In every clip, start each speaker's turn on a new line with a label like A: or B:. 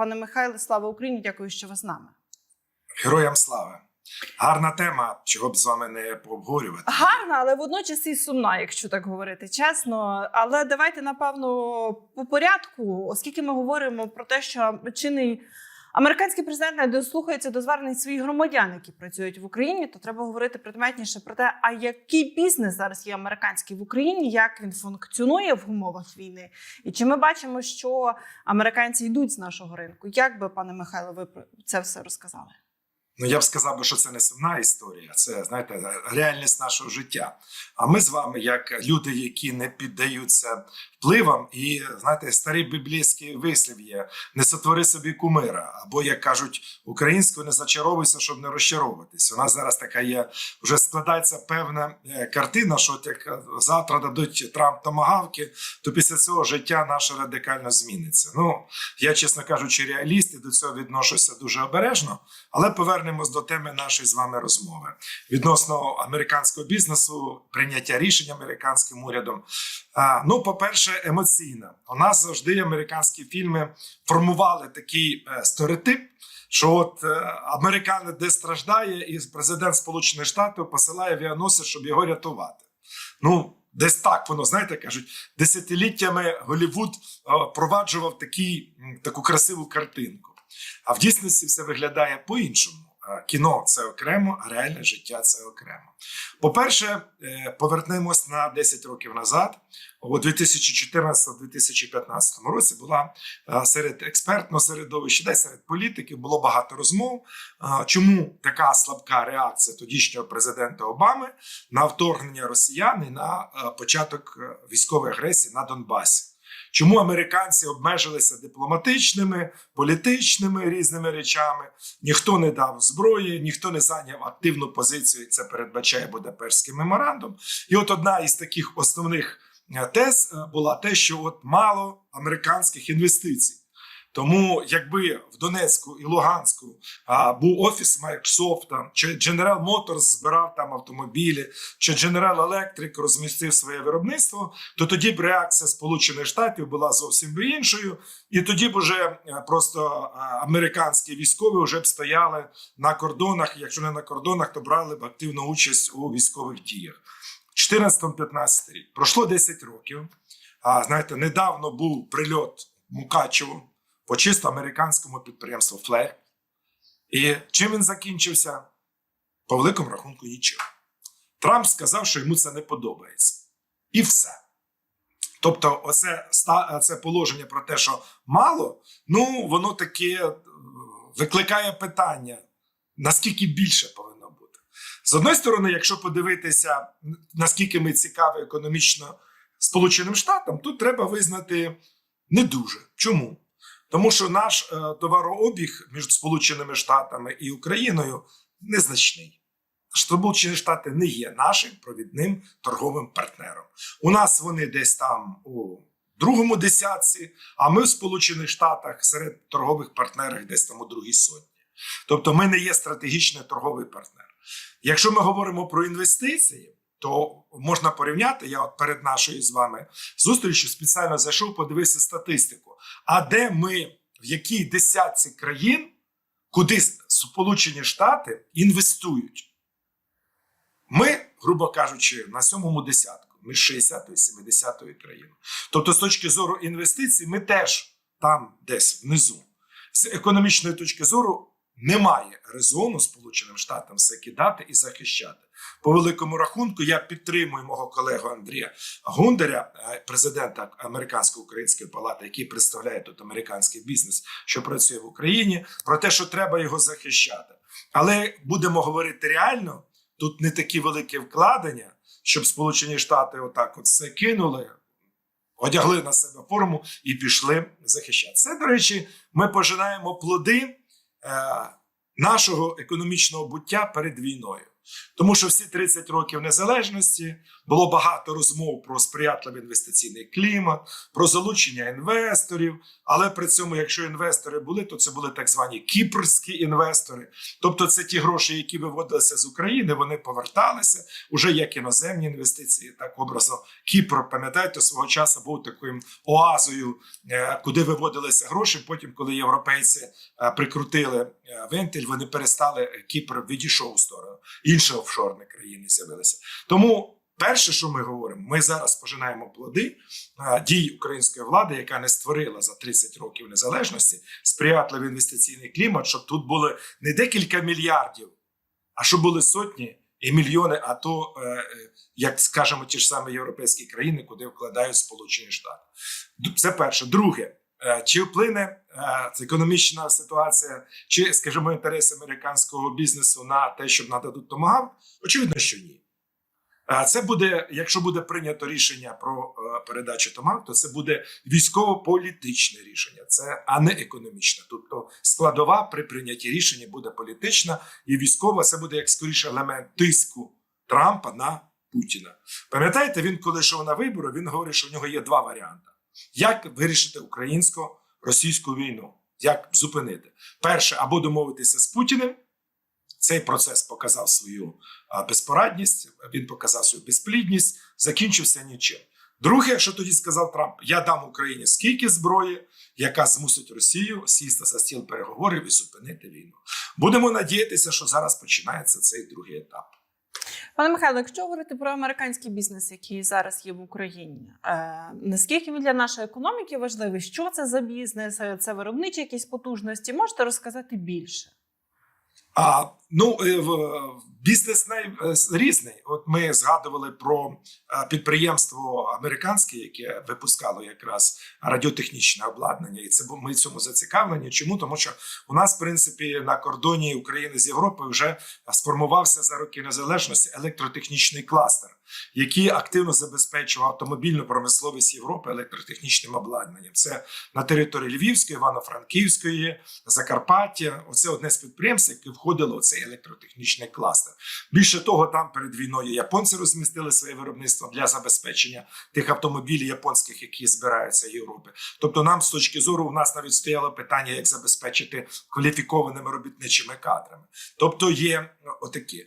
A: Пане Михайле, слава Україні! Дякую, що ви з нами.
B: Героям слава. Гарна тема, чого б з вами не пообговорювати.
A: Гарна, але водночас і сумна, якщо так говорити чесно. Але давайте напевно по порядку, оскільки ми говоримо про те, що чинний американський президент не дослухається до звернень своїх громадян, які працюють в Україні, то треба говорити предметніше про те, а який бізнес зараз є американський в Україні, як він функціонує в умовах війни, і чи ми бачимо, що американці йдуть з нашого ринку? Як би, пане Михайло, ви це все розказали?
B: Ну я б сказав, би, що це не сумна історія, це знаєте, реальність нашого життя. А ми з вами, як люди, які не піддаються впливам, і знаєте, старий біблійський вислів є: не сотвори собі кумира, або як кажуть українською, не зачаровуйся, щоб не розчаровуватись. У нас зараз така є, вже складається певна е, картина, що от як завтра дадуть Трамп томагавки, то після цього життя наше радикально зміниться. Ну я, чесно кажучи, реаліст і до цього відношуся дуже обережно, але повернемось до теми нашої з вами розмови відносно американського бізнесу, прийняття рішень американським урядом. А, ну, по-перше, емоційно. У нас завжди американські фільми формували такий е, стереотип. Що от е, американець де страждає, і президент Сполучених Штатів посилає авіаносець, щоб його рятувати. Ну, десь так воно, знаєте, кажуть, десятиліттями Голівуд е, впроваджував такий, таку красиву картинку. А в дійсності все виглядає по-іншому. Е, Кіно це окремо, а реальне життя це окремо. По-перше, е, повернемось на 10 років назад. У 2014-2015 році була е, серед експертного середовища, де серед політиків було багато розмов. Чому така слабка реакція тодішнього президента Обами на вторгнення росіян і на початок військової агресії на Донбасі? Чому американці обмежилися дипломатичними, політичними різними речами? Ніхто не дав зброї, ніхто не зайняв активну позицію. і Це передбачає Будапештський меморандум. І от одна із таких основних е, тез е, була те, що от мало американських інвестицій. Тому, якби в Донецьку і Луганську а, був офіс Microsoft, чи General Motors збирав там автомобілі, чи General Electric розмістив своє виробництво, то тоді б реакція Сполучених Штатів була зовсім іншою, і тоді б уже е, просто американські військові вже б стояли на кордонах. Якщо не на кордонах, то брали б активну участь у військових діях. 14-15 рік пройшло 10 років. А знаєте, недавно був прильот Мукачево по чисто американському підприємству Флер. І чим він закінчився? По великому рахунку нічим. Трамп сказав, що йому це не подобається. І все. Тобто, оце це положення про те, що мало, ну воно таке е, викликає питання, наскільки більше повинно бути. З одної сторони, якщо подивитися, наскільки ми цікаві економічно Сполученим Штатам, тут треба визнати не дуже. Чому? Тому що наш е, товарообіг між Сполученими Штатами і Україною незначний. Сполучені Штати не є нашим провідним торговим партнером. У нас вони десь там у другому десятці, а ми в Сполучених Штатах серед торгових партнерів десь там у другій сотні. Тобто ми не є стратегічний торговий партнер. Якщо ми говоримо про інвестиції, то можна порівняти. Я от перед нашою з вами зустрічю спеціально зайшов, подивився статистику. А де ми, в якій десятці країн, куди Сполучені Штати інвестують? Ми, грубо кажучи, на сьомому десятку, ми з 60-ї, 70-ї країни. Тобто, з точки зору інвестицій, ми теж там десь внизу. З економічної точки зору немає резону Сполученим Штатам все кидати і захищати. По великому рахунку, я підтримую мого колегу Андрія Гундаря, е, президента Американської української палати, який представляє тут американський бізнес, що працює в Україні, про те, що треба його захищати. Але будемо говорити реально, тут не такі великі вкладення, щоб Сполучені Штати отак от все кинули. Одягли на себе форму і пішли захищати. Це, до речі, ми пожинаємо плоди е, нашого економічного буття перед війною. Тому що всі 30 років незалежності було багато розмов про сприятливий інвестиційний клімат, про залучення інвесторів. Але при цьому, якщо інвестори були, то це були так звані кіпрські інвестори. Тобто, це ті гроші, які виводилися з України, вони поверталися уже як іноземні інвестиції, так образно Кіпр, пам'ятаєте, свого часу був таким оазою, е, куди виводилися гроші. Потім, коли європейці е, прикрутили е, вентиль, вони перестали Кіпр відійшов в сторону. Інші офшорні країни з'явилися. Тому. Перше, що ми говоримо, ми зараз пожинаємо плоди дій української влади, яка не створила за 30 років незалежності сприятливий інвестиційний клімат, щоб тут були не декілька мільярдів, а щоб були сотні і мільйони, а то, е, е, як скажемо, ті ж самі європейські країни, куди вкладають Сполучені Штати. Це перше. Друге, чи вплине е, економічна ситуація, чи, скажімо, інтереси американського бізнесу на те, щоб нададуть томагав? Очевидно, що ні. Е, Це буде, якщо буде прийнято рішення про е, передачу Томак, то це буде військово-політичне рішення, це а не економічне. Тобто складова при прийнятті рішення буде політична і військова. Це буде як скоріше елемент тиску Трампа на Путіна. Пам'ятаєте, він коли йшов на вибори, він говорив, що в нього є два варіанти: як вирішити українсько-російську війну, як зупинити перше або домовитися з Путіним. Цей процес показав свою безпорадність, він показав свою безплідність, закінчився нічим. Друге, що тоді сказав Трамп: я дам Україні скільки зброї, яка змусить Росію сісти за стіл переговорів і зупинити війну. Будемо надіятися, що зараз починається цей другий етап.
A: Пане Михайло, якщо говорити про американський бізнес, який зараз є в Україні, е, наскільки він для нашої економіки важливий? Що це за бізнес? Е, Це виробничі якісь потужності? Можете розказати більше?
B: А ну е, в- в- бізнес е, різний. От ми згадували про е, підприємство американське, яке випускало якраз радіотехнічне обладнання, і це ми цьому зацікавлені. Чому тому, що у нас, в принципі, на кордоні України з Європою вже сформувався за роки незалежності електротехнічний кластер, який активно забезпечував автомобільну промисловість Європи електротехнічним обладнанням. Це на території Львівської, Івано-Франківської, Закарпаття. Оце одне з підприємств, яке входило у цей електротехнічний кластер. Більше того, там перед війною японці розмістили своє виробництво для забезпечення тих автомобілів японських, які збираються в Європі. Тобто, нам з точки зору у нас навіть стояло питання, як забезпечити кваліфікованими робітничими кадрами. Тобто є ну, отакі.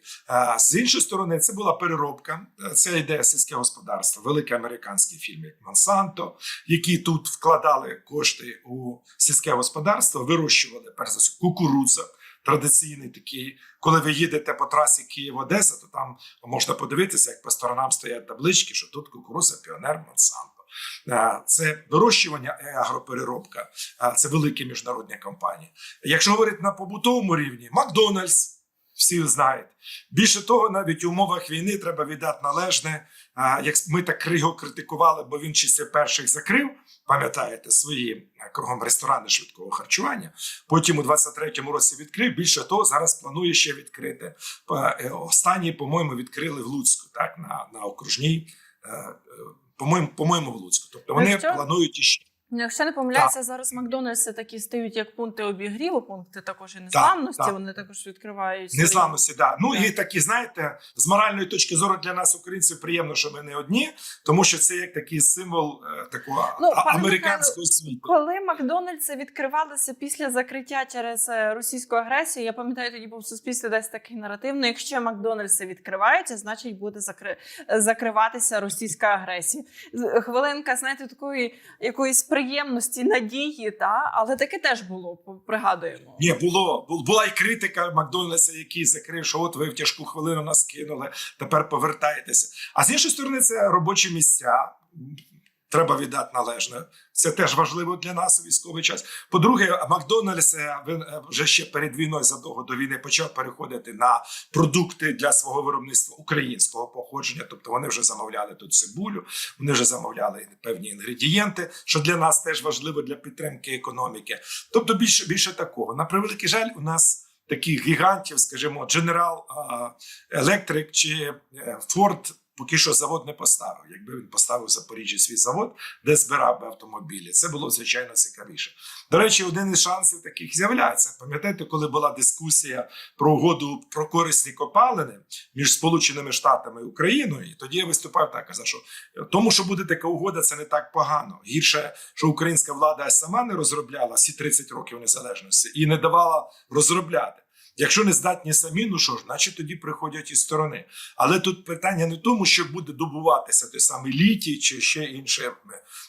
B: З іншої сторони, це була переробка. Це йде сільське господарство, великі американські фірми, як Монсанто, які тут вкладали кошти у сільське господарство, вирощували перш за все кукурудза. Традиційний такий, коли ви їдете по трасі Київ-Одеса, то там можна подивитися, як по сторонам стоять таблички, що тут кукурудза Піонер Монсанто. Е, Це вирощування і агропереробка, Е, це великі міжнародні компанії. Якщо говорити на побутовому рівні, Макдональдс. Всі знають. Більше того, навіть у умовах війни треба віддати належне. Як ми так його критикували, бо він чисто перших закрив, пам'ятаєте, свої е, кругом ресторани швидкого харчування. Потім у 23-му році відкрив. Більше того, зараз планує ще відкрити. Па- е, Останні, по-моєму, відкрили в Луцьку, так на, на окружній. е, е, По-моєму, по-моєму, в Луцьку. Тобто вони планують іще.
A: Ну, Якщо не помиляюся, зараз Макдональдси такі стають як пункти обігріву, пункти також і незламності.
B: так.
A: Вони також відкривають
B: Незламності, да. Ну
A: Так.
B: і такі, знаєте, з моральної точки зору для нас, українців, приємно, що ми не одні, тому що це як такий символ е, такого
A: Ну,
B: американського світу.
A: Коли Макдональдси відкривалися після закриття через е, російську агресію, я пам'ятаю, тоді був в суспільстві десь такий наратив. Ну, якщо Макдональдси відкриваються, значить буде закри... закриватися російська агресія. Хвилинка, знаєте, такої якоїсь приємності, надії, та але таке теж було. Пригадуємо.
B: Ні, було бу- була й критика Макдональдса, який закрив, що от ви в тяжку хвилину нас кинули, тепер повертайтеся. А з іншої сторони, це робочі місця. Треба віддати належне. Це теж важливо для нас у військовий час. По-друге, Макдональдс е, він е, вже ще перед війною задовго до війни почав переходити на продукти для свого виробництва українського походження. Тобто вони вже замовляли тут цибулю, вони вже замовляли певні інгредієнти, що для нас теж важливо для підтримки економіки. Тобто більше більше такого. На превеликий жаль, у нас таких гігантів, скажімо, General а, Electric чи е, Ford поки що завод не поставив. Якби він поставив в Запоріжжі свій завод, де збирав би автомобілі, це було звичайно цікавіше. До речі, один із шансів таких з'являється. Пам'ятаєте, коли була дискусія про угоду про корисні копалини між Сполученими Штатами і Україною, тоді я виступав так, казав, що тому, що буде така угода, це не так погано. Гірше, що українська влада сама не розробляла всі 30 років незалежності і не давала розробляти. Якщо не здатні самі, ну що ж, значить тоді приходять із сторони. Але тут питання не в тому, що буде добуватися той самий літій чи ще інше.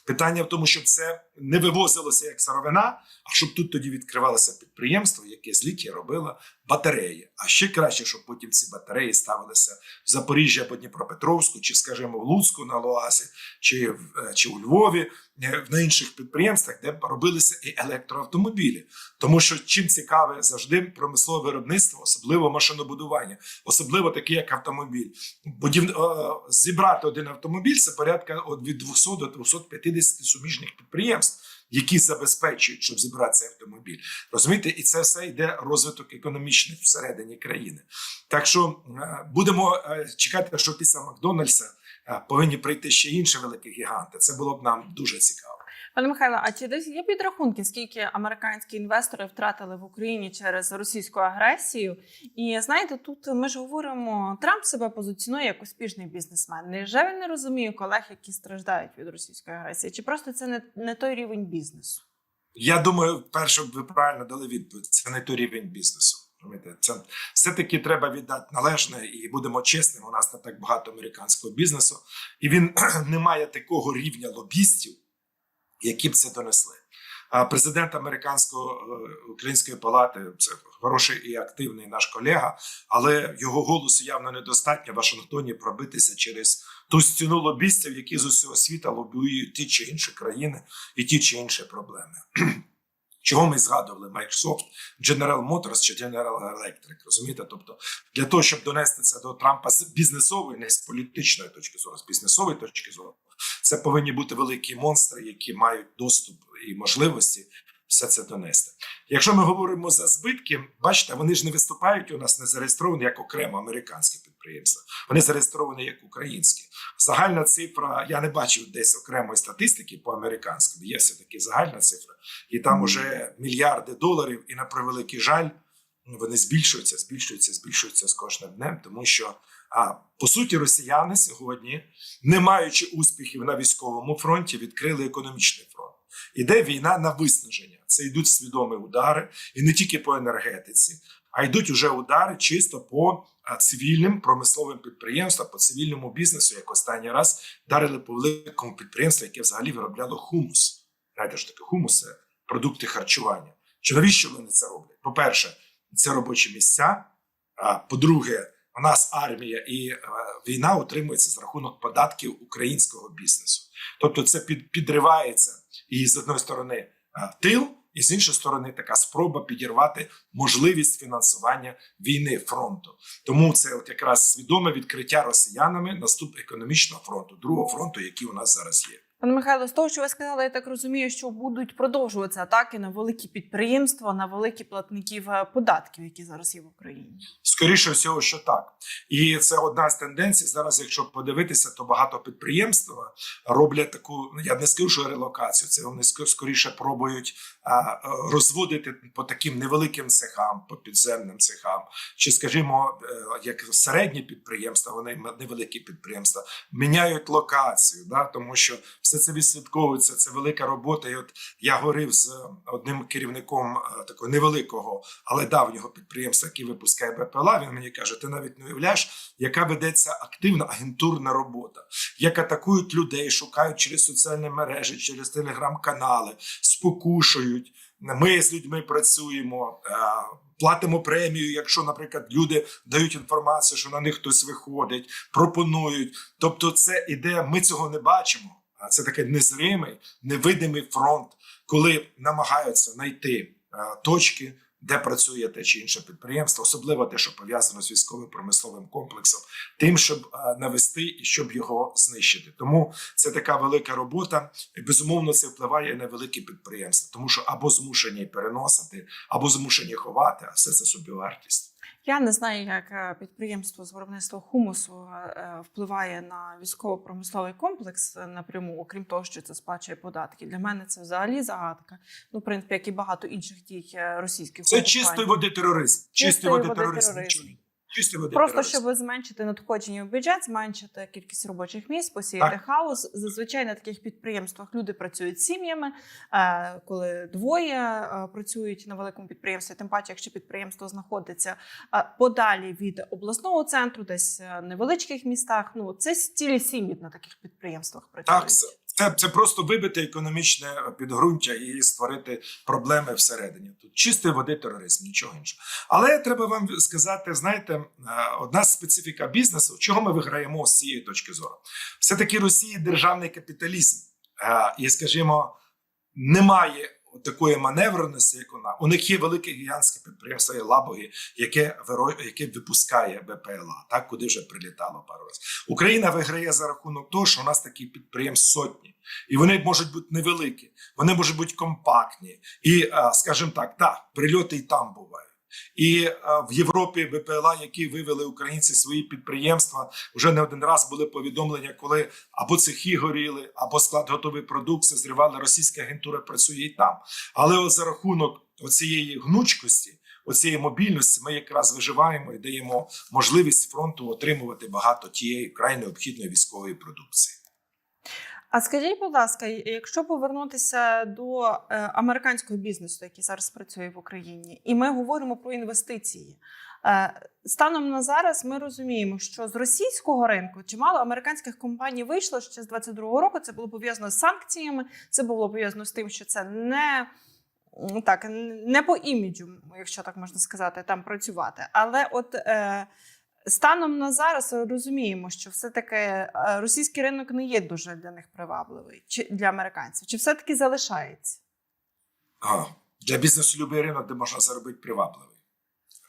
B: Питання в тому, щоб це не вивозилося як сировина, а щоб тут тоді відкривалося підприємство, яке з літія робило батареї. А ще краще, щоб потім ці батареї ставилися в Запоріжжі або Дніпропетровську, чи, скажімо, в Луцьку на Лоасі, чи, в- е, чи у Львові, е, на інших підприємствах, де робилися і електроавтомобілі. Тому що чим цікаве завжди промислове виробництво, особливо машинобудування, особливо таке, як автомобіль. Будів... е, Зібрати один автомобіль це порядка від 200 до 250 суміжних підприємств, які забезпечують, щоб зібрати цей автомобіль. Розумієте, і це все йде розвиток економічний всередині країни. Так що е, будемо е, чекати, що після Макдональдса е, повинні прийти ще інші великі гіганти. Це було б нам дуже цікаво.
A: Пане Михайло, а чи десь є підрахунки, скільки американські інвестори втратили в Україні через російську агресію? І знаєте, тут ми ж говоримо, Трамп себе позиціонує як успішний бізнесмен. Невже він не розуміє колег, які страждають від російської агресії? Чи просто це не, не той рівень бізнесу?
B: Я думаю, перше ви правильно дали відповідь. Це не той рівень бізнесу. Це все-таки треба віддати належне і будемо чесними. У нас не так багато американського бізнесу, і він не має такого рівня лобістів, які б це донесли. А президент американської української палати це хороший і активний наш колега, але його голосу явно недостатньо в Вашингтоні пробитися через ту стіну лобістів, які з усього світу лобіюють ті чи інші країни і ті чи інші проблеми. Чого ми згадували Microsoft, General Motors чи General Electric, розумієте? Тобто для того, щоб донести це до Трампа з бізнесової, не з політичної точки зору, з бізнесової точки зору, це повинні бути великі монстри, які мають доступ і можливості все це донести. Якщо ми говоримо за збитки, бачите, вони ж не виступають у нас не зареєстровані як окремо американські підприємства. Вони зареєстровані як українські. Загальна цифра, я не бачив десь окремої статистики по американському. Є все таки загальна цифра, і там уже мільярди доларів. І на превеликий жаль, вони збільшуються, збільшуються, збільшуються з кожним днем, тому що а по суті росіяни сьогодні, не маючи успіхів на військовому фронті, відкрили економічний фронт. Іде війна на виснаження. Це йдуть свідомі удари, і не тільки по енергетиці, а йдуть уже удари чисто по цивільним промисловим підприємствам, по цивільному бізнесу, як останній раз дарили по великому підприємству, яке взагалі виробляло хумус. Знаєте, що таке хумус це продукти харчування. Чи навіщо вони це роблять? По-перше, це робочі місця. А по-друге, у нас армія і е, війна утримується з рахунок податків українського бізнесу. Тобто, це під, підривається і з одної сторони тил, і з іншої сторони така спроба підірвати можливість фінансування війни фронту. Тому це от якраз свідоме відкриття росіянами наступ економічного фронту, другого фронту, який у нас зараз є.
A: Пане Михайло, з того, що ви сказали, я так розумію, що будуть продовжуватися атаки на великі підприємства, на великі платників е, податків, які зараз є в Україні.
B: Скоріше всього, що так, і це одна з тенденцій. Зараз, якщо подивитися, то багато підприємств роблять таку. ну, Я не скажу, що релокацію. Це вони скоріше пробують розводити по таким невеликим цехам, по підземним цехам, чи, скажімо, е, як середні підприємства, вони невеликі підприємства, міняють локацію, да, тому що все це відслідковується. Це велика робота. І от я говорив з одним керівником е, такого невеликого, але давнього підприємства, який випускає БПЛА. Він мені каже: ти навіть не уявляєш, яка ведеться активна агентурна робота, як атакують людей, шукають через соціальні мережі, через телеграм-канали, спокушують. Ми з людьми працюємо, е, платимо премію, якщо, наприклад, люди дають інформацію, що на них хтось виходить, пропонують. Тобто, це іде, ми цього не бачимо. А це такий незримий, невидимий фронт, коли намагаються знайти е, точки, де працює те чи інше підприємство, особливо те, що пов'язано з військовим промисловим комплексом, тим, щоб е, навести і щоб його знищити. Тому це така велика робота. І безумовно це впливає на великі підприємства, тому що або змушені переносити, або змушені ховати, а все це собівартість.
A: Я не знаю, як е, підприємство з виробництва хумусу е, впливає на військово-промисловий комплекс е, напряму, окрім того, що це сплачує податки. Для мене це взагалі загадка. Ну, в принципі, як і багато інших дій е, російських
B: Це чистої води тероризм. Чистої води тероризм. Нічого. Води
A: Просто
B: тероризм.
A: щоб зменшити надходження в бюджет, зменшити кількість робочих місць, посіяти
B: Так.
A: хаос. Зазвичай на таких підприємствах люди працюють з сім'ями, е, коли двоє е, працюють на великому підприємстві, тим паче, якщо підприємство знаходиться е, подалі від обласного центру, десь в невеличких містах. Ну це цілі сім'ї на таких підприємствах працюють.
B: Так, це, це, просто вибити економічне підґрунтя і створити проблеми всередині. Тут чистої води тероризм, нічого іншого. Але треба вам сказати: знаєте, е, одна специфіка бізнесу, чого ми виграємо з цієї точки зору. Все таки Росії державний капіталізм, Е, і скажімо, немає. Такої маневреності, як вона у них є велике гігантське підприємство Лабоги, яке яке випускає БПЛА, так куди вже прилітало пару разів. Україна виграє за рахунок того, що у нас такі підприємств сотні, і вони можуть бути невеликі, вони можуть бути компактні. І, скажімо так, так, прильоти і там бувають. І е, в Європі БПЛА, які вивели українці свої підприємства, вже не один раз були повідомлення, коли або цехи горіли, або склад готової продукції зривали. Російська агентура працює і там. Але за рахунок оцієї гнучкості, оцієї мобільності, ми якраз виживаємо і даємо можливість фронту отримувати багато тієї вкрай необхідної військової продукції.
A: А скажіть, будь ласка, якщо повернутися до е, американського бізнесу, який зараз працює в Україні, і ми говоримо про інвестиції. е, Станом на зараз ми розуміємо, що з російського ринку чимало американських компаній вийшло ще з 22-го року. Це було пов'язано з санкціями, це було пов'язано з тим, що це не так, не по іміджу, якщо так можна сказати, там працювати. Але от е, Станом на зараз розуміємо, що все-таки е, російський ринок не є дуже для них привабливий чи для американців, чи все-таки залишається?
B: А, Для бізнесу любий ринок, де можна заробити привабливий.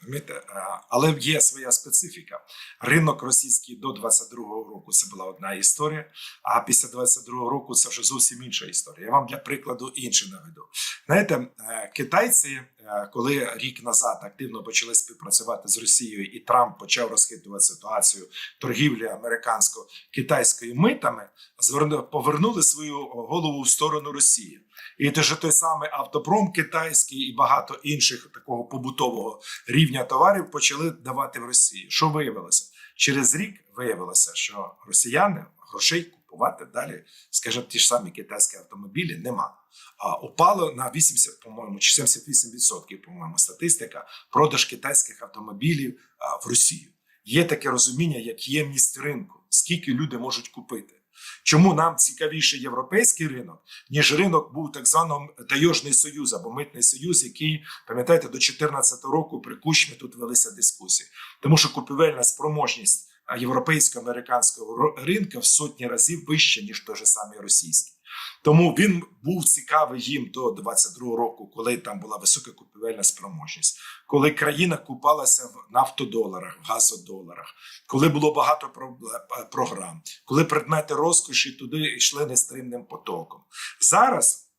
B: Розумієте? Е, Але є своя специфіка. Ринок російський до 22-го року це була одна історія, а після 22-го року це вже зовсім інша історія. Я вам для прикладу інше наведу. Знаєте, е, китайці, е, коли рік назад активно почали співпрацювати з Росією, і Трамп почав розхитувати ситуацію торгівлі американсько-китайської митами, повернули свою голову в сторону Росії. І те ж той самий автопром китайський і багато інших такого побутового рівня товарів почали давати в Росію. Що виявилося? Через рік виявилося, що росіяни грошей купувати далі, скажімо, ті ж самі китайські автомобілі нема. А упало на 80, по-моєму, чи 78%, по-моєму, статистика продаж китайських автомобілів в Росію. Є таке розуміння, як ємність ринку, скільки люди можуть купити. Чому нам цікавіше європейський ринок, ніж ринок був так званий Тайожний Союз або Митний Союз, який, пам'ятаєте, до 2014 року при Кучмі тут велися дискусії. Тому що купівельна спроможність європейсько-американського ринка в сотні разів вища, ніж той же самий російський. Тому він був цікавий їм до 22 року, коли там була висока купівельна спроможність, коли країна купалася в нафтодоларах, в газодоларах, коли було багато пробле- програм, коли предмети розкоші туди йшли нестримним потоком. Зараз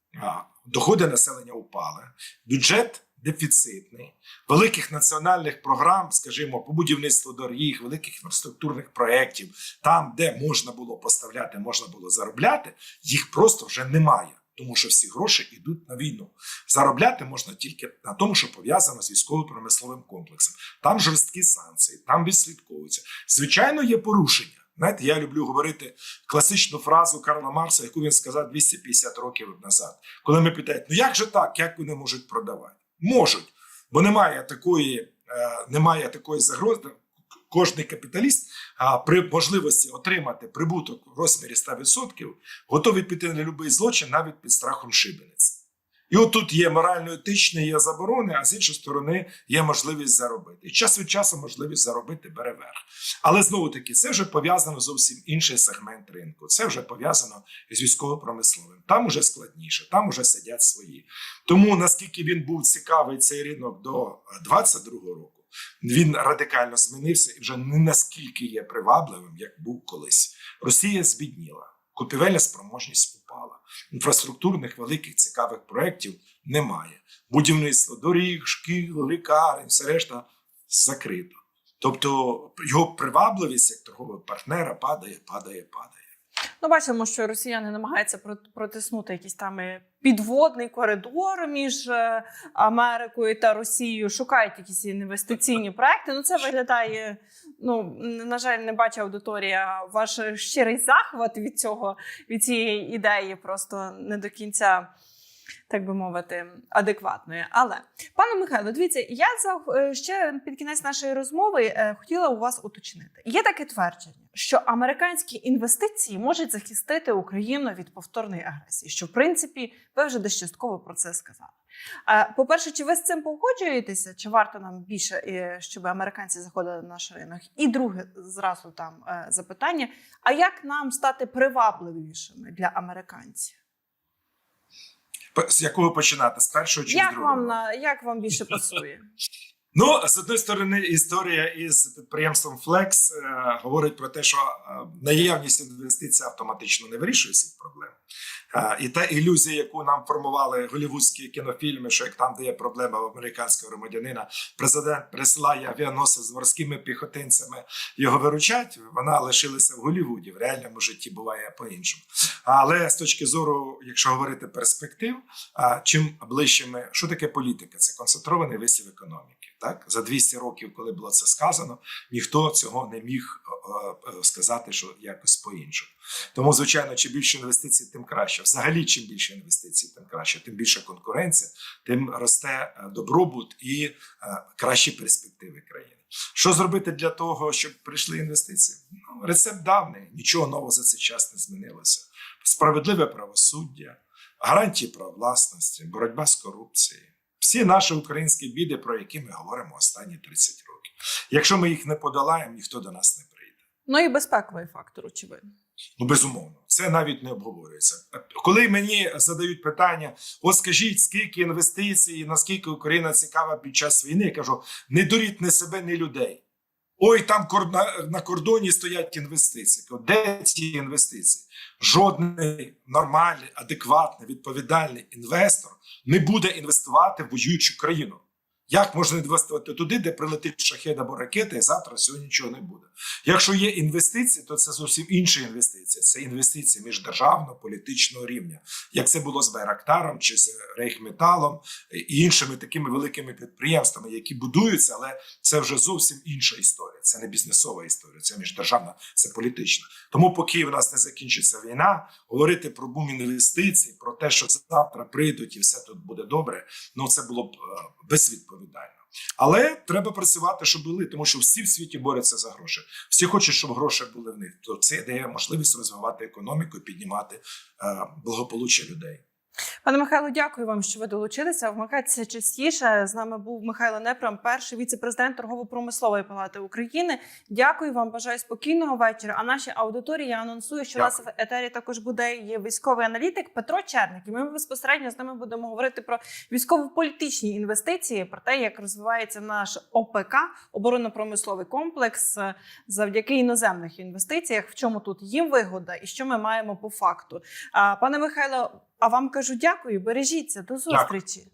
B: доходи населення упали, бюджет дефіцитний, великих національних програм, скажімо, по будівництву доріг, великих інфраструктурних проєктів, там, де можна було поставляти, можна було заробляти, їх просто вже немає. Тому що всі гроші йдуть на війну. Заробляти можна тільки на тому, що пов'язано з військово-промисловим комплексом. Там жорсткі санкції, там відслідковуються. Звичайно, є порушення. Знаєте, я люблю говорити класичну фразу Карла Марса, яку він сказав 250 років назад. Коли ми питають, ну як же так, як вони можуть продавати? Можуть, бо немає такої, е, немає такої загрози. Кожний капіталіст а, при можливості отримати прибуток в розмірі 100% готовий піти на будь-який злочин навіть під страхом шибениць. І от тут є морально-етичні, є заборони, а з іншої сторони є можливість заробити. І час від часу можливість заробити бере верх. Але знову таки, це вже пов'язано зовсім інший сегмент ринку. Це вже пов'язано з військово-промисловим. Там уже складніше, там уже сидять свої. Тому наскільки він був цікавий цей ринок до 22-го року, він радикально змінився і вже не наскільки є привабливим, як був колись. Росія збідніла, купівельна спроможність упала, інфраструктурних великих цікавих проєктів немає. Будівництво доріг, шкіл, лікарень, все решта закрито. Тобто його привабливість як торгового партнера падає, падає, падає.
A: Ну, бачимо, що росіяни намагаються прот- протиснути якийсь там е, підводний коридор між е, Америкою та Росією, шукають якісь інвестиційні проекти. Ну, це виглядає. Ну, на жаль, не бачить аудиторія ваш щирий захват від цього, від цієї ідеї, просто не до кінця. Так би мовити, адекватної. Але пане Михайло, дивіться, я за е, ще під кінець нашої розмови е, хотіла у вас уточнити. Є таке твердження, що американські інвестиції можуть захистити Україну від повторної агресії. Що в принципі ви вже десь частково про це сказали. Е, По-перше, чи ви з цим погоджуєтеся? Чи варто нам більше, щоб американці заходили на наш ринок? І друге, зразу там запитання: а як нам стати привабливішими для американців?
B: З якого починати? З першого чи з
A: Як
B: другого?
A: вам на як вам більше пасує?
B: Ну, з одної сторони, історія із підприємством Flex е, говорить про те, що е, наявність інвестицій автоматично не вирішує всіх проблем. Е, і та ілюзія, яку нам формували голівудські кінофільми, що як там, де є проблема в американського громадянина, президент присилає авіаносець з морськими піхотинцями його виручать, вона лишилася в Голівуді. В реальному житті буває по-іншому. Але з точки зору, якщо говорити перспектив, а чим ближче ми, що таке політика? Це концентрований вислів економіки. Так за 200 років, коли було це сказано, ніхто цього не міг е, е, сказати, що якось по-іншому. Тому, звичайно, чим більше інвестицій, тим краще. Взагалі, чим більше інвестицій, тим краще, тим більше конкуренція, тим росте е, добробут і е, кращі перспективи країни. Що зробити для того, щоб прийшли інвестиції? Ну, рецепт давний, нічого нового за цей час не змінилося. Справедливе правосуддя, гарантії прав власності, боротьба з корупцією. Всі наші українські біди, про які ми говоримо останні 30 років. Якщо ми їх не подолаємо, ніхто до нас не прийде.
A: Ну і безпековий фактор, очевидно.
B: Ну, безумовно, це навіть не обговорюється. Коли мені задають питання: от скажіть, скільки інвестицій, наскільки Україна цікава під час війни, я кажу: не дуріть ні себе, ні людей. Ой, там на кордоні стоять інвестиції. Де ці інвестиції? Жодний нормальний, адекватний, відповідальний інвестор не буде інвестувати в воюючу країну. Як можна інвестувати туди, де прилетить шахет або ракета, і завтра всього нічого не буде? Якщо є інвестиції, то це зовсім інші інвестиції. Це інвестиції міждержавного політичного рівня, як це було з Байрактаром чи з Рейхметалом і іншими такими великими підприємствами, які будуються, але це вже зовсім інша історія. Це не бізнесова історія, це міждержавна, це політична. Тому, поки в нас не закінчиться війна, говорити про бум інвестицій, про те, що завтра прийдуть і все тут буде добре. Ну це було б е, безвідповідально. Але треба працювати, щоб були, тому що всі в світі борються за гроші. Всі хочуть, щоб гроші були в них. То це дає можливість розвивати економіку, піднімати е, благополуччя людей.
A: Пане Михайло, дякую вам, що ви долучилися. Вмикайтеся частіше. З нами був Михайло Непрам, перший віце-президент торгово-промислової палати України. Дякую вам, бажаю спокійного вечора. А нашій аудиторії я анонсую, що у нас в етері також буде є військовий аналітик Петро Черник. І ми безпосередньо з ними будемо говорити про військово-політичні інвестиції, про те, як розвивається наш ОПК оборонно-промисловий комплекс е, завдяки іноземних інвестиціях. В чому тут їм вигода і що ми маємо по факту. Пане Михайло, а вам кажу дякую, бережіться, до зустрічі.